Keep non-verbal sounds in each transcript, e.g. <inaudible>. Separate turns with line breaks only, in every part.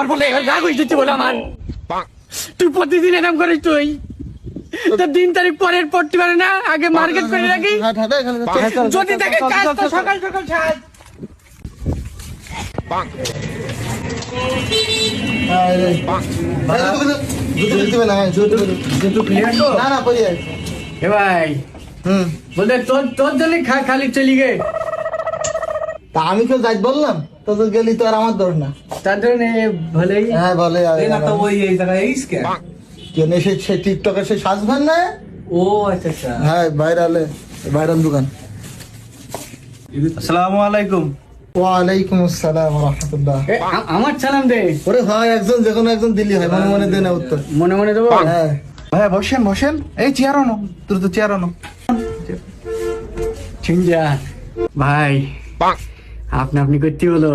আমার বলে এবার রাগ হয়ে যাচ্ছে বলে আমার। তুই প্রতিদিন এরকম করিস তুই। তো দিন তারিখ পরের পড়তে পারে না আগে মার্কেট করে রাখি। যদি তাকে কাজ তো সকাল সকাল সাজ
হ্যাঁ,
তোর তোর জন্য খালি চলি গে।
তা আমি কেউ যাই বললাম? তো তো গেলি তো আর আমার দৌড় না।
তার জন্য ভালোই
হ্যাঁ আর-
না তো ওই এই জায়গায় এই স্ক্যাম
কেন সে সে টিকটকে সে সাজবেন না?
ও আচ্ছা আচ্ছা।
হ্যাঁ ভাইরালে ভাইরাল দোকান।
আসসালামু আলাইকুম।
ওয়ালাইকুম আসসালাম রহমতুল্লাহ
আমার সালাম দে।
ওরে হয় একজন যে কোনো একজন দিলি হয় মনে মনে দেয় না উত্তর।
মনে মনে দেবো?
হ্যাঁ।
ভাই বসেন বসেন। এই চেয়ার আনো তোর তো চেয়ার আনো।
ভাই। আপনি আপনি করতে হলো।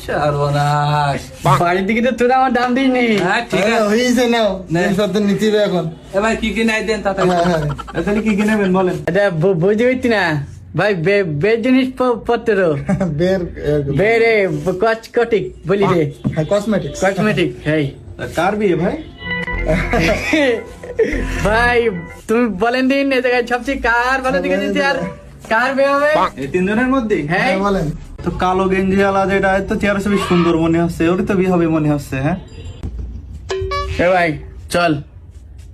সর্বনাশ।
বাড়ির দিকে তো তোরা আমার দাম দিস নি
হ্যাঁ ঠিক
হ্যাঁ,
আছে
হয়েছে নাও। জিনিসপত্র নিতে হবে এখন।
এবার কি কি নাই দেন তাতে?
হ্যাঁ
তাহলে কি কি নেবেন বলেন।
এটা বুঝতে পারছি না। ভাই বে- বে জিনিস প- পত্র <laughs>
বের
বেরে কচকটিক বলি রে।
কসমেটিক্স
কসমেটিক
কার বিয়ে ভাই? <laughs>
ভাই তুমি বলেন দিন এ জায়গায় সবচেয়ে কার ভালো দিকে দিতে আর। কার বে হবে?
এই তিনজনের মধ্যে
হ্যাঁ।
হ্যাঁ বলেন।
তো কালো গেঞ্জি আলা যেটা তো চেয়ার বেশ সুন্দর মনে হচ্ছে। ওরই তো বিয়ে হবে মনে হচ্ছে হ্যাঁ?
এ ভাই চল।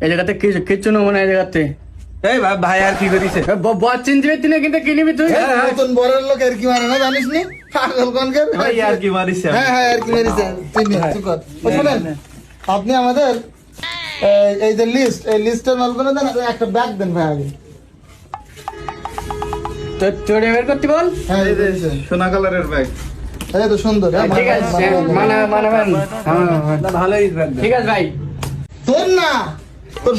এই জায়গাতে কিছু কিচ্ছু নেব না এই জায়গাতে।
এই ভাই ভাই আর কি করিছে?
বস চিনতে পারতি কিন্তু কিনবি তুই।
নতুন বড়ের লোক আর কি মানে না জানিস নি? পাগল কোনকার
ভাই আর কি
হ্যাঁ হ্যাঁ আর কি তুই শোনেন আপনি আমাদের এই- যে লিস্ট এই লিস্টের মাল করে দেন একটা ব্যাগ দেন ভাই আগে।
চড়ে বের করতে বল।
হ্যাঁ।
সোনা কালারের ব্যাগ
এই তো সুন্দর হ্যাঁ,
ঠিক আছে
মানা-
মানা মানাবেন
ভালোই
ঠিক আছে ভাই।
তোর না তোর।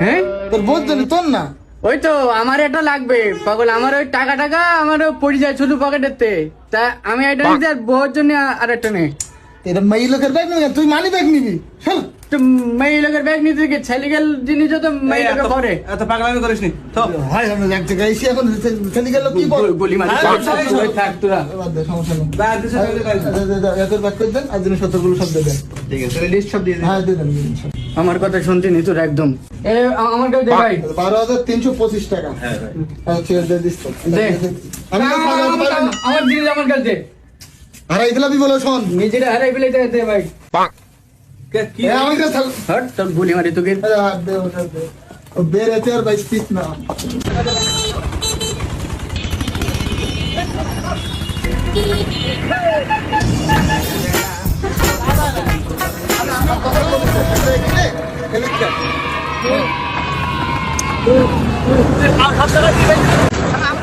হ্যাঁ?
তোর বোধ তোর না।
ওই তো আমার এটা লাগবে। পাগল আমার ওই টাকা টাকা আমারও পড়ে যায় শুধু পকেটেতে তা আমি এটা নিতে আর বহুর জন্য আর একটা নেই
এটা মেয়ে লোকের ব্যাগ নিবি তুই মানি ব্যাগ নিবি?
তো মেয়ে লোকের ব্যাগ নিতে গিয়ে জিনিস তো মেয়ে লোকের পরে।
এত পাগলামি করিস নি তো
ভাই আমি এক জায়গায় এসে এখন ছেলে গেল কি বল?
গুলি মারি
হ্যাঁ।
থাক তোরা।
সমস্যা নেই।
ব্যাগ
করে দেন আর জিনিসপত্রগুলো সব দিয়ে দেন।
ঠিক আছে লিস্ট সব দিয়ে দিন।
হ্যাঁ দিয়ে দেন।
আমার কথা শুনতে নি তোর একদম। এ আমার কাছে দে ভাই।
বারো হাজার তিনশো পঁচিশ টাকা।
হ্যাঁ ভাই।
দিস তো।
দে।
আমি তো।
আমার জিনিস আমার কাছে। দে।
হারাই দিলাম বলো শোন।
নিজেরা হারাই ফেলে দে দে ভাই।
কে কি
এ, আমাকে ছাড়।
হট তোর গুলি মারি তোকে
আরে, হাত দে, ওটা দে। ও বেড়েছে আর বাইশ পিস না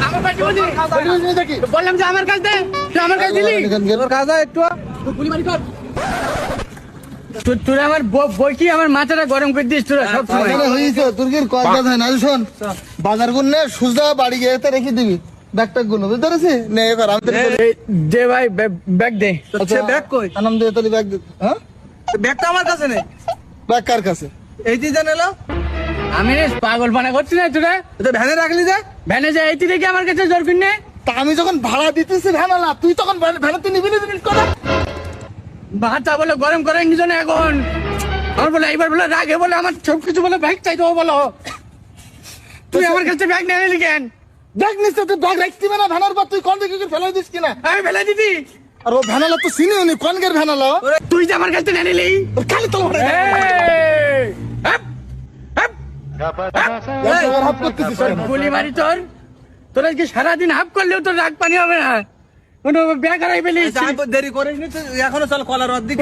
আমার কাছে বলছি বললাম যে আমার কাছে দে তুই আমার কাছে দিলি
কাজা একটু
গুলি মারি কর তুই- তোরা আমার বই কি আমার মাথাটা গরম করে দিস তোরা? সব সময়।
এখানে হয়েছে তুর্কির কথা হয় না শোন বাজার গুনে সুজা বাড়ি গিয়ে তো রেখে দিবি। ব্যাগটা গুলো বুঝতে পেরেছি নে এবার আমি
দে ভাই ব্যাগ- দে।
আচ্ছা,
ব্যাগ কই?
আনাম দিয়ে তাহলে ব্যাগ দে। হ্যাঁ?
ব্যাগটা আমার কাছে নেই
ব্যাগ কার কাছে?
এই যে জানালো।
আমি পাগল পানা করছি না তোরা?
তো ভ্যানে রাখলি যে।
ভ্যানে যে এইটি দেখি আমার কাছে জোর কিনে
তা আমি যখন ভাড়া দিতেছি ভ্যানালা তুই তখন ভ্যান- ভ্যানাতে নিবি না
ভাতা বলে গরম করে নিজ না এখন। আমার বলে এইবার বলে রাগে বলে আমার সব কিছু বলে ব্যাগ চাই দেবো বলো। তুই আমার কাছে ব্যাগ নিয়ে নিলি কেন?
ব্যাগ নিচ্ছে তুই ব্যাগ রাখতে না ভ্যানার পর তুই কোন দিকে কি ফেলে দিস কিনা?
আমি ফেলে দিদি
আর ও ভ্যানালা তো চিনি উনি কোনগের ভ্যানালা? ও?
তুই যে আমার কাছে নিয়ে নিলি
খালি তো
গুলি। মারি তোর। তোর আজকে সারাদিন হাফ করলেও তোর রাগ পানি হবে না। কোনো ব্যাগ হারাই ফেলিস।
দেরি করিস এখনও চল কলার অর্ধেক